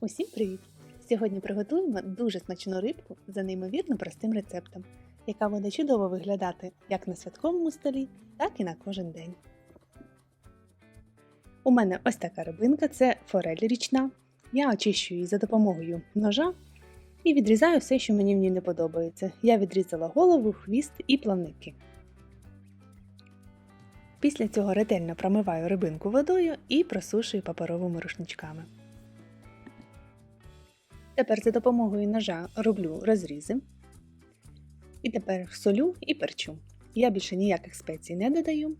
Усім привіт! Сьогодні приготуємо дуже смачну рибку за неймовірно простим рецептом, яка буде чудово виглядати як на святковому столі, так і на кожен день. У мене ось така рибинка це форель річна. Я очищую її за допомогою ножа і відрізаю все, що мені в ній не подобається. Я відрізала голову, хвіст і плавники. Після цього ретельно промиваю рибинку водою і просушую паперовими рушничками. Тепер за допомогою ножа роблю розрізи. І тепер солю і перчу. Я більше ніяких спецій не додаю,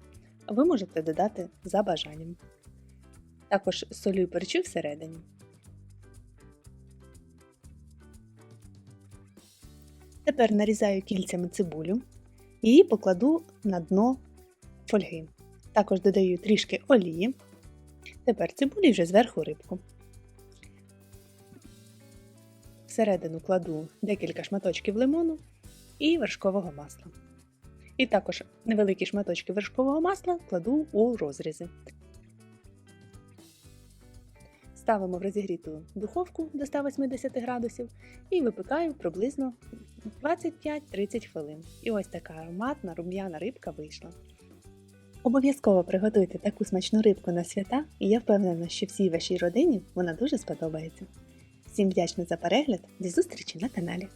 ви можете додати за бажанням. Також солю і перчу всередині. Тепер нарізаю кільцями цибулю і покладу на дно фольги. Також додаю трішки олії. Тепер цибулі вже зверху рибку. Всередину кладу декілька шматочків лимону і вершкового масла. І також невеликі шматочки вершкового масла кладу у розрізи. Ставимо в розігріту духовку до 180 градусів і випікаю приблизно 25-30 хвилин. І ось така ароматна рум'яна рибка вийшла. Обов'язково приготуйте таку смачну рибку на свята, і я впевнена, що всій вашій родині вона дуже сподобається. Всім вдячна за перегляд, до зустрічі на каналі!